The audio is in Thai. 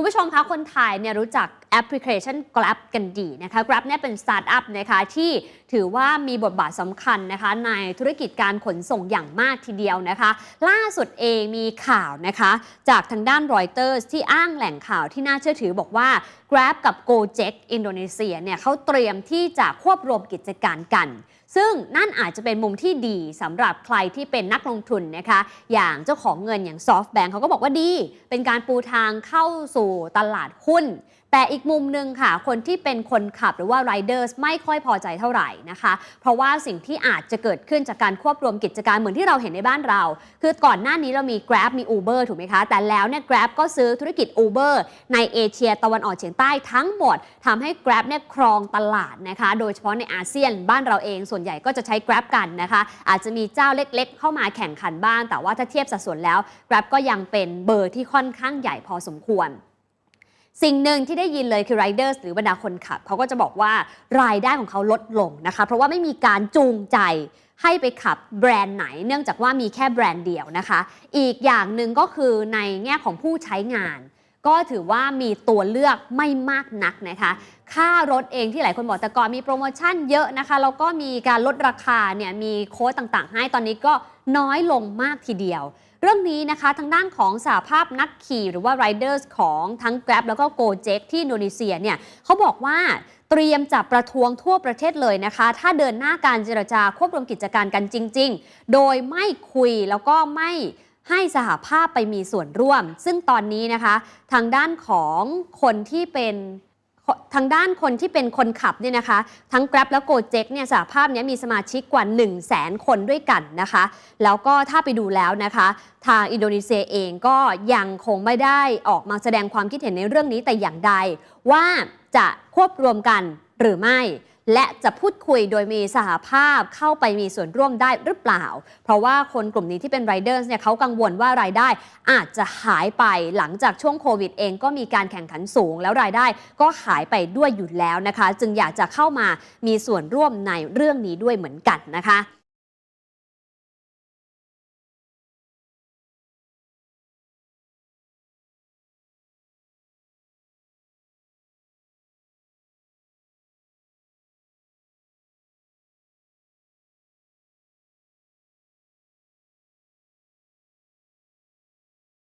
คุณผู้ชมคะคนไทยเนี่ยรู้จักแอปพลิเคชัน Grab กันดีนะคะ Grab เนี่ยเป็นสตาร์ทอัพนะคะที่ถือว่ามีบทบาทสำคัญนะคะในธุรกิจการขนส่งอย่างมากทีเดียวนะคะ ล่าสุดเองมีข่าวนะคะ จากทางด้านรอยเตอร์ที่อ้างแหล่งข่าวที่น่าเชื่อถือบอกว่า Grab กับ Gojek อินโดนีเซียเนี่ยเขาเตรียมที่จะควบรวมกิจการกันซึ่งนั่นอาจจะเป็นมุมที่ดีสำหรับใครที่เป็นนักลงทุนนะคะ อย่างเจ้าของเงินอย่าง SoftBank เขาก็บอกว่าดี เป็นการปูทางเข้าสู่ตลาดหุ้นแต่อีกมุมหนึ่งค่ะ คนที่เป็นคนขับหรือว่า riders ไม่ค่อยพอใจเท่าไหร่นะคะ เพราะว่าสิ่งที่อาจจะเกิดขึ้นจากการควบรวมกิจการเหมือนที่เราเห็นในบ้านเรา คือก่อนหน้านี้เรามี Grab มี Uber ถูกไหมคะ แต่แล้วเนี่ย Grab ก็ซื้อธุรกิจ Uber ในเอเชียตะวันออกเฉียงใต้ทั้งหมดทำให้ Grab เนี่ยครองตลาดนะคะ โดยเฉพาะในอาเซียนบ้านเราเองส่วนใหญ่ก็จะใช้ Grab กันนะคะ อาจจะมีเจ้าเล็ก ๆ เข้ามาแข่งขันบ้างแต่ว่าถ้าเทียบสัดส่วนแล้ว Grab ก็ยังเป็นเบอร์ที่ค่อนข้างใหญ่พอสมควร สิ่งหนึ่งที่ได้ยินเลยคือไรเดอร์หรือบรรดาคนขับเขาก็จะบอกว่ารายได้ของเขาลดลงนะคะ เพราะว่าไม่มีการจูงใจให้ไปขับแบรนด์ไหน เนื่องจากว่ามีแค่แบรนด์เดียวนะคะ อีกอย่างหนึ่งก็คือในแง่ของผู้ใช้งาน ก็ถือว่ามีตัวเลือกไม่มากนักนะคะ ค่ารถเองที่หลายคนบอกแต่ก่อนมีโปรโมชั่นเยอะนะคะ แล้วก็มีการลดราคาเนี่ยมีโค้ดต่างๆ ให้ตอนนี้ก็น้อยลงมากทีเดียว เรื่องนี้นะคะทางด้านของสาภาพนักขี่หรือว่า riders ของทั้ง Grab แล้วก็ Gojek ที่อินโดนีเซียเนี่ยเขาบอกว่าเตรียมจะประท้วงทั่วประเทศเลยนะคะ ถ้าเดินหน้าการเจรจาควบรวมกิจการกันจริง ๆ โดยไม่คุยแล้วก็ไม่ ให้สหภาพไปมีส่วนร่วม ซึ่งตอนนี้นะคะ ทางด้านของคนที่เป็นทางด้านคนที่เป็นคนขับเนี่ยนะคะ ทั้ง Grab แล้ว Gojek เนี่ยสหภาพนี้มีสมาชิกกว่า 1 0 0 0 0แสนคนด้วยกันนะคะ แล้วก็ถ้าไปดูแล้วนะคะ ทางอินโดนีเซียเองก็ยังคงไม่ได้ออกมาแสดงความคิดเห็นในเรื่องนี้แต่อย่างใด ว่าจะควบรวมกัน หรือไม่ และจะพูดคุยโดยมีสหภาพเข้าไปมีส่วนร่วมได้หรือเปล่า เพราะว่าคนกลุ่มนี้ที่เป็นไรเดอร์เนี่ยเขากังวลว่ารายได้อาจจะหายไปหลังจากช่วงโควิดเองก็มีการแข่งขันสูง แล้วรายได้ก็หายไปด้วยอยู่แล้วนะคะ จึงอยากจะเข้ามามีส่วนร่วมในเรื่องนี้ด้วยเหมือนกันนะคะ